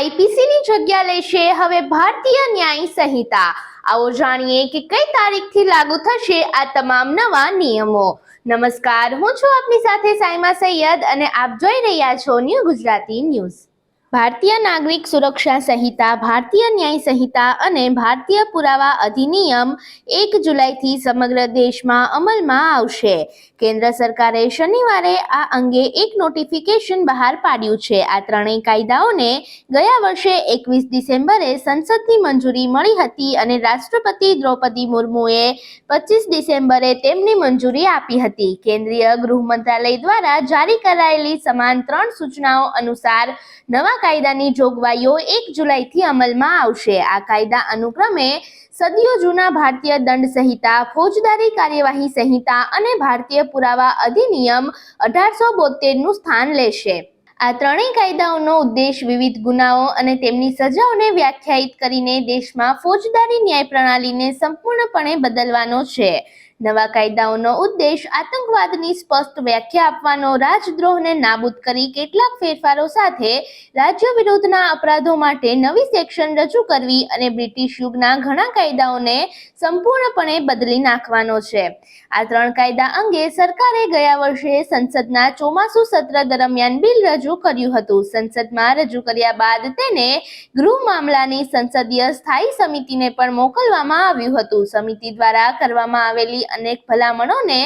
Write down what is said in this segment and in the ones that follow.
આઈપીસીની જગ્યા લેશે. હવે ભારતીય ન્યાય સંહિતા. આવો જાણીએ કે કઈ તારીખથી લાગુ થશે આ તમામ નવા નિયમો. નમસ્કાર, હું છું આપની સાથે સાયમા સૈયદ અને આપ જોઈ રહ્યા છો ન્યૂ ગુજરાતી ન્યૂઝ. ભારતીય નાગરિક સુરક્ષા સંહિતા, ભારતીય ન્યાય સંહિતા અને ભારતીય પુરાવા અધિનિયમ એક જુલાઈથી સમગ્ર દેશમાં અમલમાં આવશે. કેન્દ્ર સરકારે શનિવારે આ અંગે એક નોટિફિકેશન બહાર પાડ્યું છે. આ ત્રણેય કાયદાઓને ગયા વર્ષે એકવીસ ડિસેમ્બરે સંસદની મંજૂરી મળી હતી અને રાષ્ટ્રપતિ દ્રૌપદી મુર્મુએ પચીસ ડિસેમ્બરે તેમની મંજૂરી આપી હતી. કેન્દ્રીય ગૃહ મંત્રાલય દ્વારા જારી કરાયેલી સમાન ત્રણ સૂચનાઓ અનુસાર નવા કાયદાની જોગવાઈઓ એક જુલાઈથી અમલમાં આવશે. આ કાયદા અનુક્રમે સદીઓ જૂના ભારતીય દંડ સંહિતા, ફોજદારી કાર્યવાહી સંહિતા અને ભારતીય પુરાવા અધિનિયમ અઢારસો બોતેરનું સ્થાન લેશે. આ ત્રણેય કાયદાઓનો ઉદ્દેશ વિવિધ ગુનાઓ અને તેમની સજાઓને વ્યાખ્યાયિત કરીને દેશમાં ફોજદારી ન્યાય પ્રણાલીને સંપૂર્ણપણે બદલવાનો છે. નવા કાયદાઓનો ઉદ્દેશ આતંકવાદની સ્પષ્ટ વ્યાખ્યા આપવાનો, રાજદ્રોહને નાબૂદ કરી કેટલાક ફેરફારો સાથે રાજ્ય વિરુદ્ધના અપરાધો માટે નવી સેક્શન રજૂ કરવી અને બ્રિટિશ યુગના ઘણા કાયદાઓને સંપૂર્ણપણે બદલી નાખવાનો છે. આ ત્રણ કાયદા અંગે સરકારે ગયા વર્ષે સંસદના ચોમાસુ સત્ર દરમિયાન બિલ રજૂ કર્યું હતું. સંસદમાં રજૂ કર્યા બાદ તેને ગૃહ મામલાની સંસદીય સ્થાયી સમિતિને પણ મોકલવામાં આવ્યું હતું. સમિતિ દ્વારા કરવામાં આવેલી અનેક ભલામણોને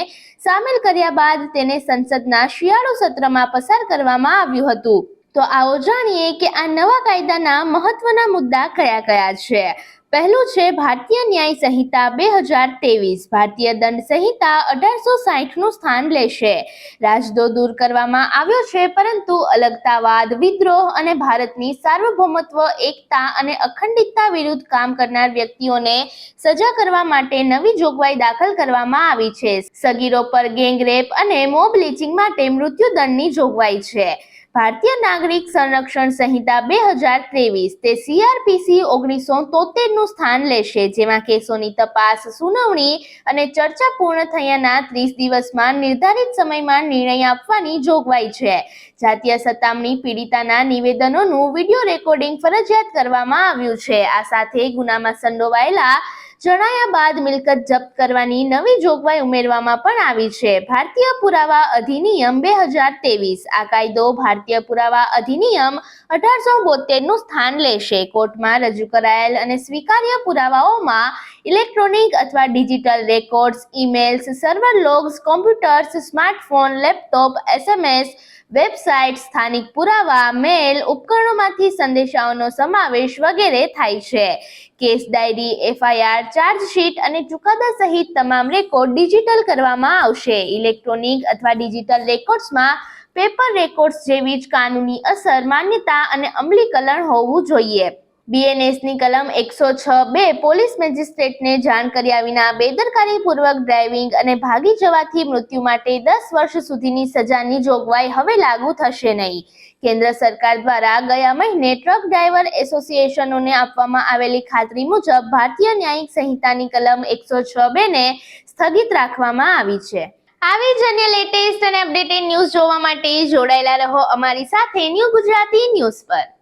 સામેલ કર્યા બાદ તેને સંસદના શિયાળુ સત્રમાં પસાર કરવામાં આવ્યું હતું. તો આવો જાણીએ કે આ નવા કાયદાના મહત્વના મુદ્દા કયા કયા છે. પહેલું છે, ભારતીય ન્યાય સંહિતા બે હજાર ત્રેવીસ. ભારતીય દંડ સંહિતા અઢારસો સાહીઠનું સ્થાન લેશે. રાજદો દૂર કરવામાં આવ્યો છે, પરંતુ અલગતાવાદ, વિદ્રોહ અને ભારતની સાર્વભૌમત્વ, એકતા અને અખંડિતતા વિરુદ્ધ કામ કરનાર વ્યક્તિઓને સજા કરવા માટે નવી જોગવાઈ દાખલ કરવામાં આવી છે. સગીરો પર ગેંગરેપ અને મોબ લીચિંગ માટે મૃત્યુદંડની જોગવાઈ છે. ભારતીય નાગરિક સંરક્ષણ સંહિતા બે હજાર ત્રેવીસ તે સીઆરપીસી ઓગણીસો તોતેરનું સ્થાન લેશે, જેમાં કેસોની તપાસ, સુનાવણી અને ચર્ચા પૂર્ણ થયાના ત્રીસ દિવસમાં નિર્ધારિત સમયમાં નિર્ણય આપવાની જોગવાઈ છે. જાતીય સતામણી પીડિતાના નિવેદનોનું વીડિયો રેકોર્ડિંગ ફરજિયાત કરવામાં આવ્યું છે. આ સાથે ગુનામાં સંડોવાયેલા જણાયા બાદ મિલકત જપ્ત કરવાની નવી જોગવાઈ ઉમેરવામાં પણ આવી છે. ભારતીય પુરાવા અધિનિયમ બે હજાર ત્રેવીસ. આ કાયદો ભારતીય પુરાવા અધિનિયમ અઢારસો બોતેરનું સ્થાન લેશે. કોર્ટમાં રજૂ કરાયેલ અને સ્વીકાર્ય પુરાવાઓમાં ઇલેક્ટ્રોનિક અથવા digital records, emails, server logs, computers, smartphone, laptop, SMS, website, સ્થાનિક પુરાવા, મેલ, ઉપકરણોમાંથી સંદેશાઓનો સમાવેશ વગેરે થાય છે. કેસ ડાયરી, એફઆઈઆર, ચાર્જશીટ અને ચુકાદા સહિત તમામ રેકોર્ડ ડિજિટલ કરવામાં આવશે. ઇલેક્ટ્રોનિક અથવા ડિજિટલ રેકોર્ડ્સમાં પેપર રેકોર્ડ્સ જેવી જ કાનૂની અસર, માન્યતા અને અમલીકરણ હોવું જોઈએ. બીએનએસની કલમ એકસો છ બે પોલીસ મેજિસ્ટ્રેટને જાણ કર્યા વિના બેદરકારીપૂર્વક ડ્રાઇવિંગ અને ભાગી જવાથી મૃત્યુ માટે દસ વર્ષ સુધીની સજાની જોગવાઈ હવે લાગુ થશે નહીં. કેન્દ્ર સરકાર દ્વારા ગયા મહિને ટ્રક ડ્રાઈવર એસોસિએશનોને આપવામાં આવેલી ખાતરી મુજબ ભારતીય ન્યાયિક સંહિતાની કલમ એકસો છ બેને સ્થગિત રાખવામાં આવી છે. આવી જ અન્ય લેટેસ્ટ અને અપડેટેડ ન્યૂઝ જોવા માટે જોડાયેલા રહો અમારી સાથે ન્યૂ ગુજરાતી ન્યૂઝ પર.